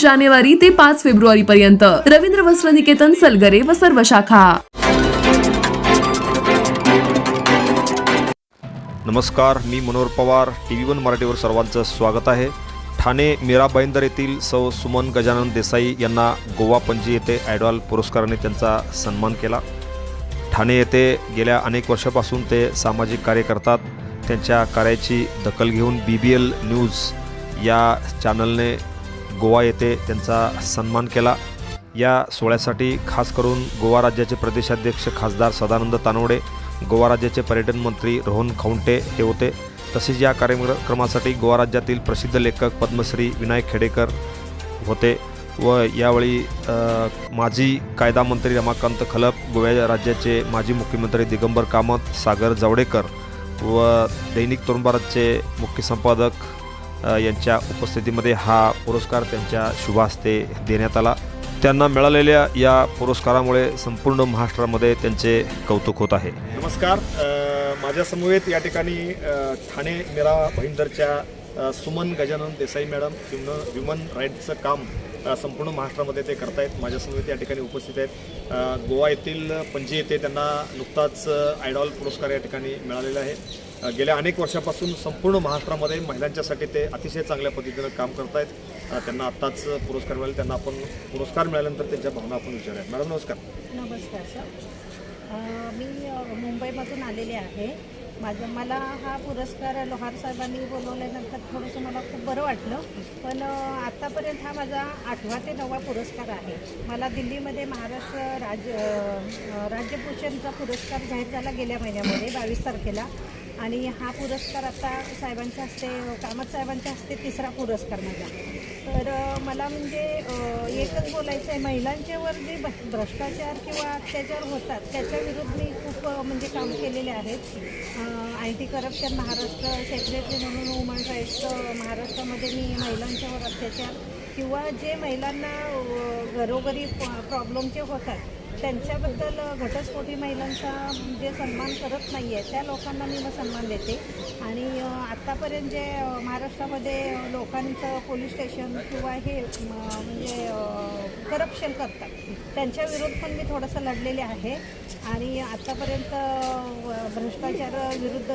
जानेवारी ते पाच फेब्रुवारी पर्यंत रवींद्र वस्त्र निकेतन सलगरे व सर्व शाखा. नमस्कार मी Manohar Pawar T V one मराठीवर सर्वांचं स्वागत आहे. ठाणे मीरा भाईंदर येथील सौ सुमन गजानन देसाई यांना गोवा पणजी येथे ॲडवाल पुरस्काराने त्यांचा सन्मान केला. ठाणे येथे गेल्या अनेक वर्षापासून ते सामाजिक कार्य करतात. त्यांच्या कार्याची दखल घेऊन बी बी एल न्यूज या चॅनलने गोवा येथे त्यांचा सन्मान केला. या सोहळ्यासाठी खास करून गोवा राज्याचे प्रदेशाध्यक्ष खासदार सदानंद तानवडे गोवा राज्याचे पर्यटन मंत्री रोहन खौंटे हे होते. तसेच या कार्यक्रमासाठी गोवा राज्यातील प्रसिद्ध लेखक पद्मश्री विनायक खेडेकर होते व यावेळी माजी कायदा मंत्री रमाकांत खलप गोव्या राज्याचे माजी मुख्यमंत्री दिगंबर कामत सागर जावडेकर व दैनिक तरुण भारतचे मुख्य संपादक यांच्या उपस्थितीमध्ये हा पुरस्कार त्यांच्या शुभहस्ते देण्यात आला. त्यांना मिळालेल्या या पुरस्कारामुळे संपूर्ण महाराष्ट्रामध्ये त्यांचे कौतुक होत आहे. नमस्कार. माझ्यासमवेत या ठिकाणी Thane Mira भाईंदरच्या Suman Gajanan Desai madam human human राईट्सचं काम संपूर्ण महाराष्ट्रामध्ये ते करतायत. माझ्या समवेत या ठिकाणी उपस्थित आहेत. गोवा येथील पणजी येथे त्यांना नुकताच आयडॉल पुरस्कार या ठिकाणी मिळालेला आहे. गेल्या अनेक वर्षापासून संपूर्ण महाराष्ट्रामध्ये महिलांच्यासाठी ते अतिशय चांगल्या पद्धतीनं काम करतायत. आहेत त्यांना आत्ताच पुरस्कार मिळाले. त्यांना आपण पुरस्कार मिळाल्यानंतर त्यांच्या भावना आपण विचारूया मॅडम नमस्कार. नमस्कार सर. मी मुंबईमधून आलेले आहे. माझं मला हा पुरस्कार लोहार साहेबांनी बोलवल्यानंतर थोडंसं मला खूप बरं वाटलं. पण आत्तापर्यंत हा माझा आठवा ते नववा पुरस्कार आहे. मला दिल्लीमध्ये महाराष्ट्र राज्य राज्यभूषणचा पुरस्कार जाहीर झाला गेल्या महिन्यामध्ये बावीस तारखेला. आणि हा पुरस्कार आता साहेबांच्या हस्ते कामत साहेबांच्या हस्ते तिसरा पुरस्कार माझा. तर मला म्हणजे एकच बोलायचं आहे महिलांच्यावर जे भ- भ्रष्टाचार किंवा अत्याचार होतात त्याच्या विरुद्ध मी खूप म्हणजे काम केलेले आहेत. I T corruption Maharashtra secretary म्हणून वुमन राईट्स महाराष्ट्रामध्ये मी महिलांच्यावर अत्याचार किंवा जे महिलांना घरोघरी प्रॉब्लेमचे होतात त्यांच्याबद्दल घटस्फोटी महिलांचा जे सन्मान करत नाही आहे त्या लोकांना मी मग सन्मान देते. आणि आत्तापर्यंत जे महाराष्ट्रामध्ये लोकांचं पोलीस स्टेशन किंवा हे म, म्हणजे करप्शन करतात. त्यांच्या विरोध पण मी थोडंसं लढलेले आहे. आणि आत्तापर्यंत भ्रष्टाचार विरुद्ध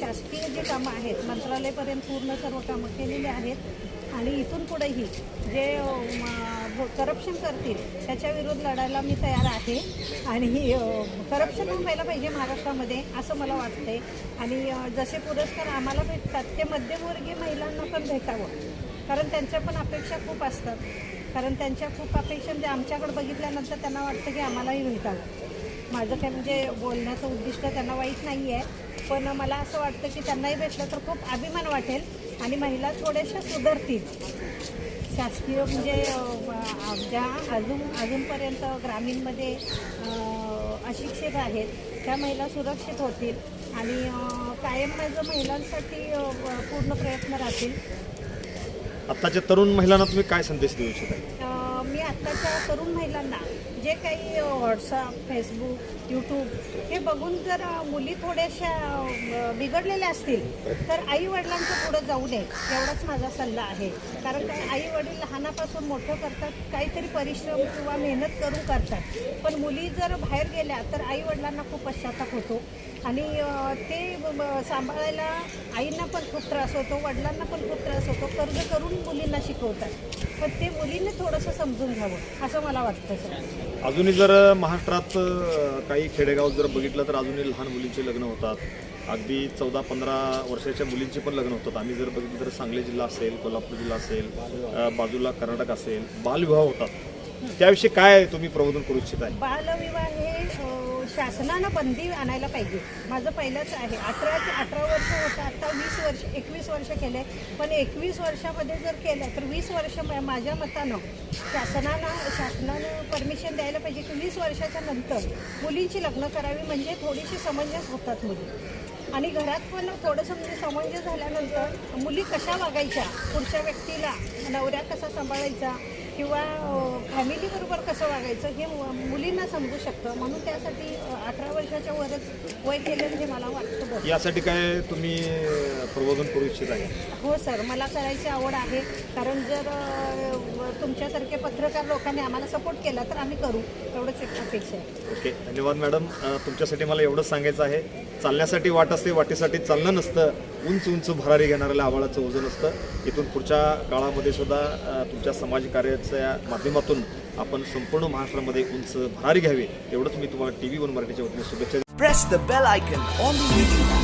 शासकीय जे कामं आहेत मंत्रालयपर्यंत पूर्ण सर्व कामं केलेली आहेत आणि इथून पुढेही जे करप्शन करतील त्याच्या विरुद्ध लढायला मी तयार आहे आणि करप्शन व्हायला पाहिजे महाराष्ट्रामध्ये असं मला वाटते आणि जसे पुरस्कार आम्हाला भेटतात ते मध्यमवर्गीय महिलांना पण भेटावं. कारण त्यांच्या पण अपेक्षा खूप असतात. कारण त्यांच्या खूप अपेक्षा म्हणजे आमच्याकडे बघितल्यानंतर त्यांना वाटतं की आम्हालाही भेटावं. माझं काय म्हणजे बोलण्याचं उद्दिष्ट त्यांना वाईट नाही आहे पण मला असं वाटतं की त्यांनाही भेटलं तर खूप अभिमान वाटेल आणि महिला थोड्याशा सुधारतील. शासकीय म्हणजे ज्या अजून अजूनपर्यंत ग्रामीणमध्ये अशिक्षित आहेत त्या महिला सुरक्षित होतील आणि कायम माझं महिलांसाठी पूर्ण प्रयत्न राहतील. आत्ताच्या तरुण महिलांना तुम्ही काय संदेश देऊ इच्छिता? अ, मी आत्ताच्या तरुण महिलांना जे काही व्हॉट्सअप फेसबुक यूट्यूब हे बघून जर मुली थोड्याशा बिघडलेल्या असतील तर आई वडिलांच्या पुढे जाऊ नये एवढाच माझा सल्ला आहे. कारण काय आई वडील लहानापासून मोठं करतात काहीतरी परिश्रम किंवा मेहनत करून करतात. पण मुली जर बाहेर गेल्या तर आई वडिलांना खूप पश्चाताप होतो. आणि ते सांभाळायला आईंना पण खूप त्रास होतो वडिलांना पण खूप त्रास होतो कर्ज करून मुलींना शिकवतात. पण ते मुलींनी थोडंसं समजून घ्यावं असं मला वाटतं सर. अजूनही जर महाराष्ट्रात काही खेडेगाव जर बघितलं तर अजूनही लहान मुलींची लग्न होतात. अगदी चौदा पंधरा वर्षाच्या मुलींची पण लग्न होतात. आम्ही जर बघितलं तर सांगली जिल्हा असेल कोल्हापूर जिल्हा असेल बाजूला कर्नाटक असेल बालविवाह होतात. त्याविषयी काय तुम्ही प्रबोधन करू इच्छित आहे बालविवाह हे शासनानं बंदी आणायला पाहिजे. माझं पहिलंच आहे. अठरा ते अठरा वर्ष होतं. आत्ता वीस वर्ष एकवीस वर्ष केले. पण एकवीस वर्षामध्ये जर केलं तर वीस वर्ष माझ्या मतानं शासनानं शासनानं परमिशन द्यायला पाहिजे की वीस वर्षाच्या नंतर मुलींची लग्न करावी म्हणजे थोडीशी समंजस होतात मुली. आणि घरात पण थोडंसं म्हणजे समंजस झाल्यानंतर मुली कशा वागायच्या? पुढच्या व्यक्तीला नवऱ्या कसा सांभाळायचा? किंवा फॅमिलीबरोबर कसं वागायचं हे मु- मुलींना समजू शकतं. म्हणून त्यासाठी अठरा वर्षाच्या वरच वय केलं म्हणजे मला वाटतं यासाठी काय तुम्ही प्रबोधन करू इच्छित आहे. हो सर. मला करायची आवड आहे. कारण जर तुमच्यासारखे पत्रकार लोकांनी आम्हाला सपोर्ट केला तर आम्ही करू. एवढंच एक अपेक्षा आहे. ओके. धन्यवाद मॅडम. तुमच्यासाठी मला एवढंच सांगायचं आहे. चालण्यासाठी वाट असते वाटेसाठी चालणं नसतं. उंच उंच भरारी घेणाऱ्याला आवाळाचं वजन असतं इथून पुढच्या काळामध्ये सुद्धा तुमच्या समाजकार्याच्या माध्यमातून आपण संपूर्ण महाराष्ट्रामध्ये उंच भरारी घ्यावी. एवढंच मी तुम्हाला टी व्ही वन मराठीच्या वतीने शुभेच्छा press the bell icon on the video